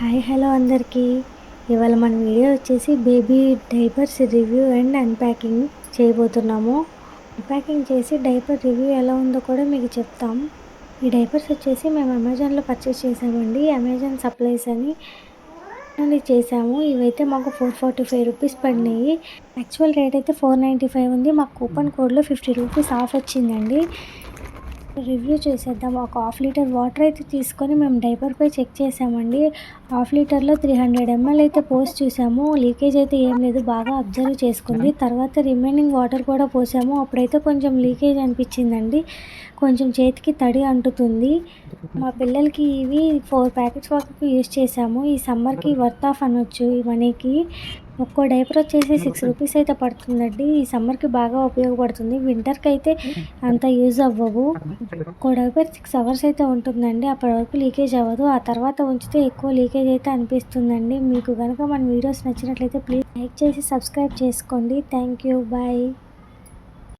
Hi hello అందరికీ. ఇవాళ మన వీడియో వచ్చేసి baby diapers review and unpacking చేయబోతున్నాము. అన్ప్యాకింగ్ చేసి డైపర్ రివ్యూ ఎలా ఉందో కూడా మీకు చెప్తాం. ఈ డైపర్స్ వచ్చేసి మేము అమెజాన్లో పర్చేస్ చేసామండి అమెజాన్ సప్లైస్ అని అని చేసాము ఇవైతే మాకు ఫోర్ ఫార్టీ ఫైవ్ రూపీస్ పడినాయి. యాక్చువల్ రేట్ అయితే ఫోర్ నైంటీ ఫైవ్ ఉంది. మాకు కూపన్ కోడ్లో ఫిఫ్టీ రూపీస్ ఆఫ్ వచ్చిందండి. రివ్యూ చేసేద్దాం. ఒక హాఫ్ లీటర్ వాటర్ అయితే తీసుకొని మేము డైపర్పై చెక్ చేసామండి. హాఫ్ లీటర్లో త్రీ హండ్రెడ్ ఎంఎల్ అయితే పోసి చూసాము. లీకేజ్ అయితే ఏం లేదు బాగా అబ్జర్వ్ చేసుకుంది. తర్వాత రిమైనింగ్ వాటర్ కూడా పోసాము. అప్పుడైతే కొంచెం లీకేజ్ అనిపించిందండి. కొంచెం చేతికి తడి అంటుతుంది. మా పిల్లలకి ఇవి ఫోర్ ప్యాకెట్స్ వరకు యూస్ చేసాము. ఈ సమ్మర్కి వర్త్ ఆఫ్ అనొచ్చు ఈ మనీకి. ఒక్కో డైపర్ వచ్చేసి సిక్స్ రూపీస్ అయితే పడుతుందండి. ఈ సమ్మర్కి బాగా ఉపయోగపడుతుంది. వింటర్కి అయితే అంత యూజ్ అవ్వవు. ఒక్కో డైపర్ సిక్స్ అవర్స్ అయితే ఉంటుందండి. అప్పటి వరకు లీకేజ్ అవ్వదు. ఆ తర్వాత ఉంచితే ఎక్కువ లీకేజ్ అయితే అనిపిస్తుందండి. మీకు కనుక మన వీడియోస్ నచ్చినట్లయితే ప్లీజ్ లైక్ చేసి సబ్స్క్రైబ్ చేసుకోండి. Thank you bye